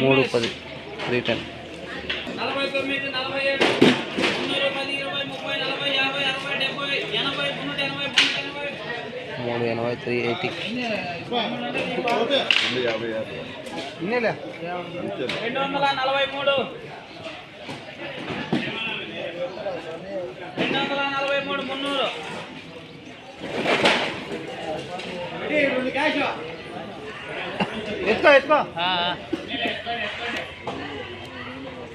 మూడు పది. Three ten నలభై తొమ్మిది నలభై ఏడు మున్నూరు పది ఇరవై ముప్పై నలభై యాభై అరవై డెబ్బై ఎనభై నూట ఎనభై మూడు ఎనభై త్రీ ఎయిటీ. రెండు వందల నలభై మూడు. రెండు వందల నలభై మూడు మున్నూరు. ఎత్తుకో ఎత్తుకో.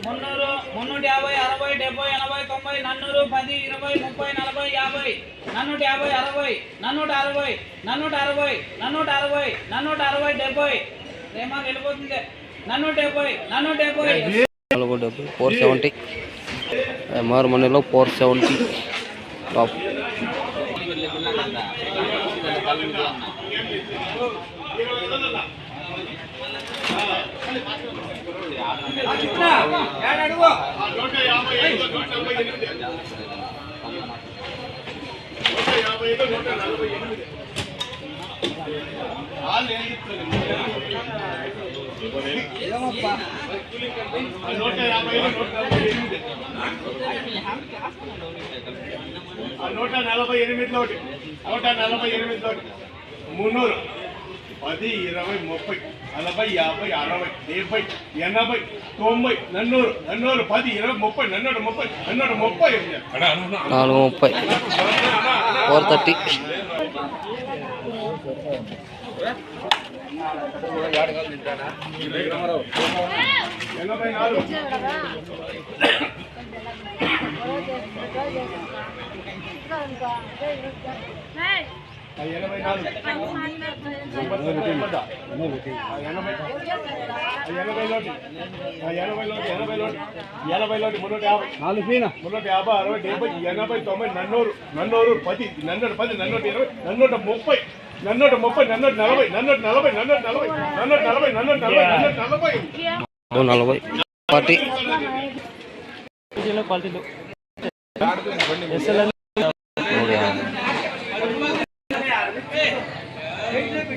మున్నూరు మున్నూట యాభై అరవై డెబ్బై ఎనభై తొంభై నన్నూరు పది ఇరవై ముప్పై నలభై యాభై. నన్నూట యాభై అరవై నన్నూట అరవై నన్నూట అరవై నన్నూట అరవై నన్నూట అరవై డెబ్బై. ఏమా వెళ్ళిపోతుంది. నన్నూట డెబ్బై నన్నూట డెబ్బై నాలుగు డెబ్బై ఫోర్ సెవెంటీ. ఎంఆర్ మనీలో ఫోర్ సెవెంటీ. టాప్. ఏడడుగు. నూట నలభై ఎనిమిదిలో ఒకటి నూట నలభై ఎనిమిదిలో ఒకటి మున్నూరు పది ఇరవై ముప్పై నలభై యాభై అరవై డెబ్బై ఎనభై తొంభై నన్నూరు నన్నూరు పది ఇరవై ముప్పై నన్నూరు ముప్పై నన్నూరు ముప్పై నాలుగు ముప్పై ఫోర్ థర్టీ Hey! ఎనభై నాలుగు ఆ ఎనభై ఆ ఎనభై లోటి ఆ ఎనభై లోటి ఎనభై లోటి ఎనభై లోటి మున్నూట యాభై నాలుగు పీన మున్నూట యాభై అరవై డెబ్బై ఎనభై తొంభై నన్నూరు నన్నూరు పది నన్నూట పది నన్నూట ఇరవై నన్నూట ముప్పై నన్నూట ముప్పై నన్నూట నలభై. నన్నూట నలభై నన్నూట నలభై నన్నూట నలభై నన్నూట నలభై నన్నూట మూడు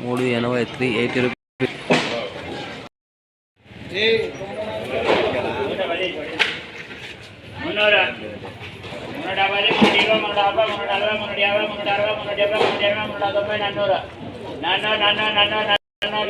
మూడు ఎనభై త్రీ ఎయిటీ రూపీస్ మున్నూరు మున్నూట యాభై యాభై ಮುನ್ನೂರ ಅರವತ್ತು ಮುನ್ನೂರ ಎಪ್ಪತ್ತು ಮುನ್ನೂರ ಎಪ್ಪತ್ತು ಮುನ್ನೂರ ತೊಂಬೈ ನಾನ್ನೂರು ನಾನ್ನೂರು ನಾನ್ನೂರು ನಾನ್ನೂರು